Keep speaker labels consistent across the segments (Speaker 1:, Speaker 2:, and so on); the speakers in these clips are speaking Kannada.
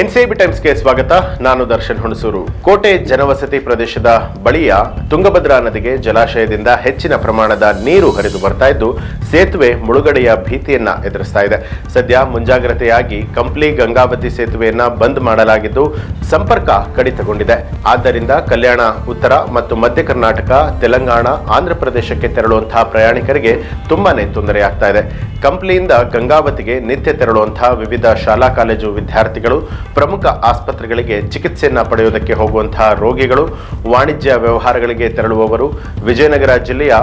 Speaker 1: ಎನ್ಸಿಬಿ ಟೈಮ್ಸ್ಗೆ ಸ್ವಾಗತ. ನಾನು ದರ್ಶನ್ ಹುಣಸೂರು. ಕೋಟೆ ಜನವಸತಿ ಪ್ರದೇಶದ ಬಳಿಯ ತುಂಗಭದ್ರಾ ನದಿಗೆ ಜಲಾಶಯದಿಂದ ಹೆಚ್ಚಿನ ಪ್ರಮಾಣದ ನೀರು ಹರಿದು ಬರ್ತಾ ಇದ್ದು, ಸೇತುವೆ ಮುಳುಗಡೆಯ ಭೀತಿಯನ್ನ ಎದುರಿಸ್ತಾ ಇದೆ. ಸದ್ಯ ಮುಂಜಾಗ್ರತೆಯಾಗಿ ಕಂಪ್ಲಿ ಗಂಗಾವತಿ ಸೇತುವೆಯನ್ನ ಬಂದ್ ಮಾಡಲಾಗಿದ್ದು, ಸಂಪರ್ಕ ಕಡಿತಗೊಂಡಿದೆ. ಆದ್ದರಿಂದ ಕಲ್ಯಾಣ, ಉತ್ತರ ಮತ್ತು ಮಧ್ಯ ಕರ್ನಾಟಕ, ತೆಲಂಗಾಣ, ಆಂಧ್ರ ಪ್ರದೇಶಕ್ಕೆ ತೆರಳುವಂತಹ ಪ್ರಯಾಣಿಕರಿಗೆ ತುಂಬಾನೇ ತೊಂದರೆಯಾಗ್ತಾ ಇದೆ. ಕಂಪ್ಲಿಯಿಂದ ಗಂಗಾವತಿಗೆ ನಿತ್ಯ ತೆರಳುವಂತಹ ವಿವಿಧ ಶಾಲಾ, ಕಾಲೇಜು ವಿದ್ಯಾರ್ಥಿಗಳು ಪ್ರಮುಖ ಆಸ್ಪತ್ರೆಗಳಿಗೆ ಚಿಕಿತ್ಸೆಯನ್ನು ಪಡೆಯುವುದಕ್ಕೆ ಹೋಗುವಂತಹ ರೋಗಿಗಳು ವಾಣಿಜ್ಯ ವ್ಯವಹಾರಗಳಿಗೆ ತೆರಳುವವರು. ವಿಜಯನಗರ ಜಿಲ್ಲೆಯ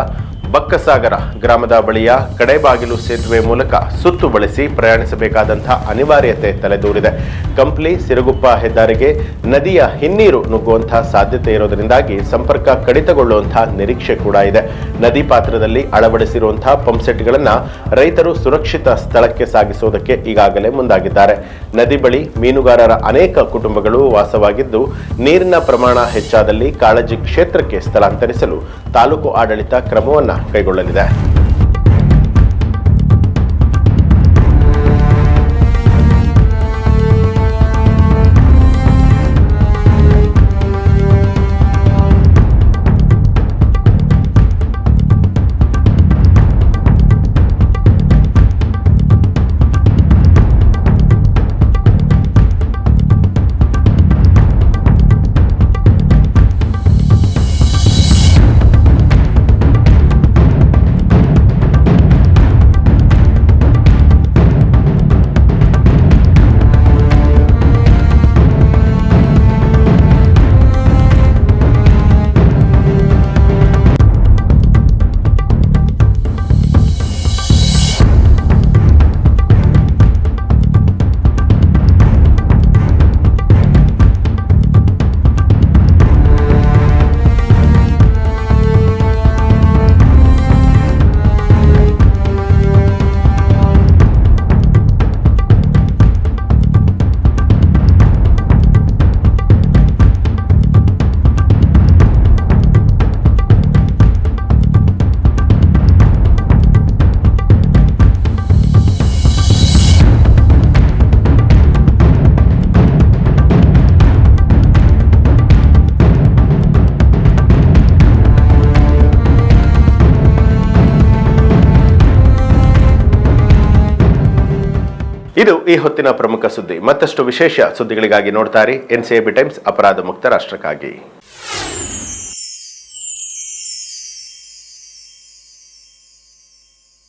Speaker 1: ಬಕ್ಕಸಾಗರ ಗ್ರಾಮದ ಬಳಿಯ ಕಡೆಬಾಗಿಲು ಸೇತುವೆ ಮೂಲಕ ಸುತ್ತು ಬಳಸಿ ಪ್ರಯಾಣಿಸಬೇಕಾದಂತಹ ಅನಿವಾರ್ಯತೆ ತಲೆದೋರಿದೆ. ಕಂಪ್ಲಿ ಸಿರುಗುಪ್ಪ ಹೆದ್ದಾರಿಗೆ ನದಿಯ ಹಿನ್ನೀರು ನುಗ್ಗುವಂತಹ ಸಾಧ್ಯತೆ ಇರೋದರಿಂದಾಗಿ ಸಂಪರ್ಕ ಕಡಿತಗೊಳ್ಳುವಂತಹ ನಿರೀಕ್ಷೆ ಕೂಡ ಇದೆ. ನದಿ ಪಾತ್ರದಲ್ಲಿ ಅಳವಡಿಸಿರುವಂತಹ ಪಂಪ್ಸೆಟ್ಗಳನ್ನ ರೈತರು ಸುರಕ್ಷಿತ ಸ್ಥಳಕ್ಕೆ ಸಾಗಿಸುವುದಕ್ಕೆ ಈಗಾಗಲೇ ಮುಂದಾಗಿದ್ದಾರೆ. ನದಿ ಬಳಿ ಮೀನುಗಾರರ ಅನೇಕ ಕುಟುಂಬಗಳು ವಾಸವಾಗಿದ್ದು, ನೀರಿನ ಪ್ರಮಾಣ ಹೆಚ್ಚಾದಲ್ಲಿ ಕಾಳಜಿ ಕ್ಷೇತ್ರಕ್ಕೆ ಸ್ಥಳಾಂತರಿಸಲು ತಾಲೂಕು ಆಡಳಿತ ಕ್ರಮವನ್ನ ಕೈಗೊಳ್ಳಲಿದೆ ಇದು ಈ ಹೊತ್ತಿನ ಪ್ರಮುಖ ಸುದ್ದಿ. ಮತ್ತಷ್ಟು ವಿಶೇಷ ಸುದ್ದಿಗಳಿಗಾಗಿ ನೋಡ್ತಾರೆ ಎನ್ಸಿಎಬಿ ಟೈಮ್ಸ್ ಅಪರಾಧ ಮುಕ್ತ ರಾಷ್ಟ್ರಕ್ಕಾಗಿ.